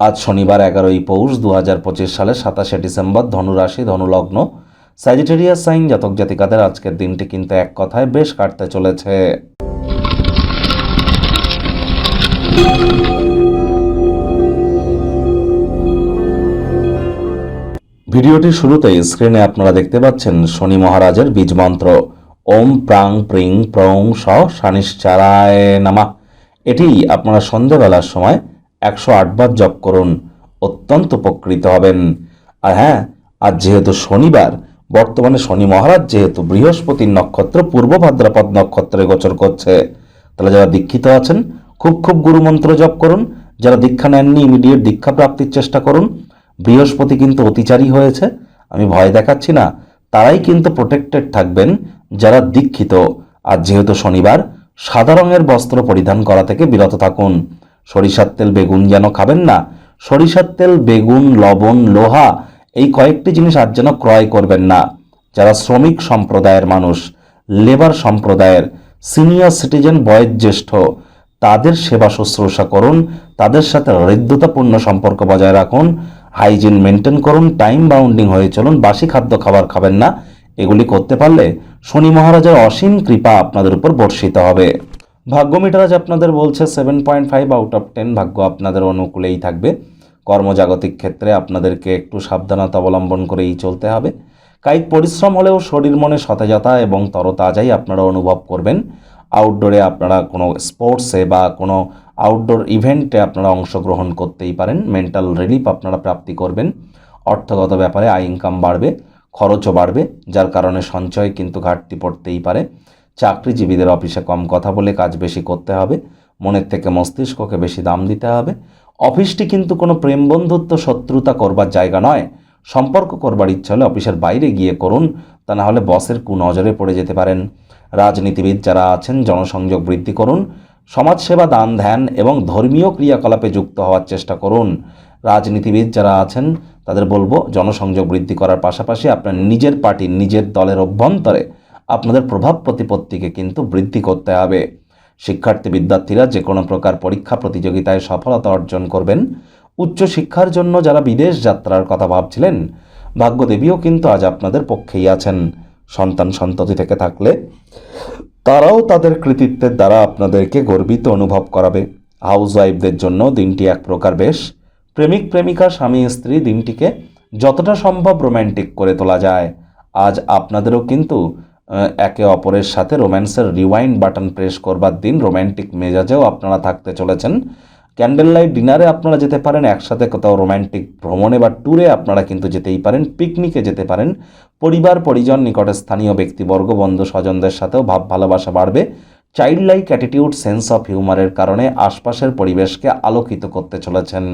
আজ শনিবার এগারোই পৌষ দু হাজার পঁচিশ সালের সাতাশে ডিসেম্বর ধনুরাশি, ধনুলগ্ন। স্যাজিটেরিয়াস সাইন জাতক জাতিকাদের আজকের দিনটি কিন্তু এক কথায় বেশ কাটতে চলেছে। ভিডিওটির শুরুতেই স্ক্রিনে আপনারা দেখতে পাচ্ছেন শনি মহারাজের বীজ মন্ত্র। ওম প্রাং প্রিং প্রং স শানিশ্চারায় নামা। এটি আপনারা সন্ধ্যাবেলার সময় একশো আটবার জপ করুন, অত্যন্ত উপকৃত হবেন। আর হ্যাঁ আজ যেহেতু শনিবার, বর্তমানে শনি মহারাজ যেহেতু বৃহস্পতির নক্ষত্র, পূর্ব ভাদ্রাপদ নক্ষত্রে গোচর করছে। তাহলে যারা দীক্ষিত আছেন, খুব খুব গুরুমন্ত্র জপ করুন। যারা দীক্ষা নেননি ইমিডিয়েট দীক্ষা প্রাপ্তির চেষ্টা করুন। বৃহস্পতি কিন্তু অতিচারী হয়েছে, আমি ভয় দেখাচ্ছি না। তারাই কিন্তু প্রোটেক্টেড থাকবেন যারা দীক্ষিত। আর যেহেতু শনিবার, সাদা রঙের বস্ত্র পরিধান করা থেকে বিরত থাকুন। সরিষার তেল বেগুন যেন খাবেন না, সরিষার তেল, বেগুন, লবণ, লোহা, এই কয়েকটি জিনিস আর যেন ক্রয় করবেন না। যারা শ্রমিক সম্প্রদায়ের মানুষ, লেবার সম্প্রদায়ের, সিনিয়র সিটিজেন বয়োজ্যেষ্ঠ, তাদের সেবা শুশ্রূষা করুন, তাদের সাথে হৃদ্যতাপূর্ণ সম্পর্ক বজায় রাখুন, হাইজিন মেনটেন করুন, টাইম বাউন্ডিং হয়ে চলুন, বাসি খাদ্য খাবার খাবেন না, এগুলি করতে পারলে শনি মহারাজের অসীম কৃপা আপনাদের উপর বর্ষিত হবে। ভাগ্য মিটারাজ আপনাদের বলছে seven point five out of ten ভাগ্য আপনাদের অনুকূলেই থাকবে। কর্মজাগতিক ক্ষেত্রে আপনাদেরকে একটু সাবধানতা অবলম্বন করেই চলতে হবে। কায়িক পরিশ্রম হলেও শরীর মনে সতেজতা এবং তরতাজাই আপনারা অনুভব করবেন। আউটডোরে আপনারা কোনো স্পোর্টসে বা কোনো আউটডোর ইভেন্টে আপনারা অংশগ্রহণ করতেই পারেন। মেন্টাল রিলিফ আপনারা প্রাপ্তি করবেন। অর্থগত ব্যাপারে আয় ইনকাম বাড়বে, খরচও বাড়বে, যার কারণে সঞ্চয় কিন্তু ঘাটতি পড়তেই পারে। চাকরিজীবীদের অফিসে কম কথা বলে কাজ বেশি করতে হবে, মনের থেকে মস্তিষ্ককে বেশি দাম দিতে হবে। অফিসটি কিন্তু কোনো প্রেম বন্ধুত্ব, শত্রুতা করবার জায়গা নয়। সম্পর্ক করবার ইচ্ছা হলে অফিসের বাইরে গিয়ে করুন, তা না হলে বসের কুনজরে পড়ে যেতে পারেন। রাজনীতিবিদ যারা আছেন, জনসংযোগ বৃদ্ধি করুন। সমাজসেবা, দান, ধ্যান এবং ধর্মীয় ক্রিয়াকলাপে যুক্ত হওয়ার চেষ্টা করুন। রাজনীতিবিদ যারা আছেন, তাদের বলব, জনসংযোগ বৃদ্ধি করার পাশাপাশি আপনার নিজের পার্টির নিজের দলের অভ্যন্তরে আপনাদের প্রভাব প্রতিপত্তিকে কিন্তু বৃদ্ধি করতে হবে। শিক্ষার্থী বিদ্যার্থীরা যে কোনো প্রকার পরীক্ষা প্রতিযোগিতায় সফলতা অর্জন করবেন। উচ্চশিক্ষার জন্য যারা বিদেশ যাত্রার কথা ভাবছিলেন, ভাগ্যদেবীও কিন্তু আজ আপনাদের পক্ষেই আছেন। সন্তান সন্ততি থেকে থাকলে তারাও তাদের কৃতিত্বের দ্বারা আপনাদেরকে গর্বিত অনুভব করাবে। হাউস ওয়াইফদের জন্য দিনটি এক প্রকার বেশ। প্রেমিক, প্রেমিকা, স্বামী, স্ত্রী, দিনটিকে যতটা সম্ভব রোম্যান্টিক করে তোলা যায়। আজ আপনাদেরও কিন্তু একে অপরের সাথে রোম্যান্সের রিওয়াইন্ড বাটন প্রেস করবার দিন রোম্যান্টিক মেজাজেও আপনারা থাকতে চলেছেন। ক্যান্ডেল লাইট ডিনারে আপনারা যেতে পারেন, একসাথে কোথাও রোম্যান্টিক ভ্রমণে বা ট্যুরে আপনারা কিন্তু যেতেই পারেন পিকনিকে যেতে পারেন। পরিবার, পরিজন, নিকটে স্থানীয় ব্যক্তিবর্গ, বন্ধু স্বজনদের সাথেও ভাব ভালোবাসা বাড়বে। Child like attitude sense of হিউমারের কারণে আশপাশের পরিবেশকে আলোকিত করতে চলেছেন।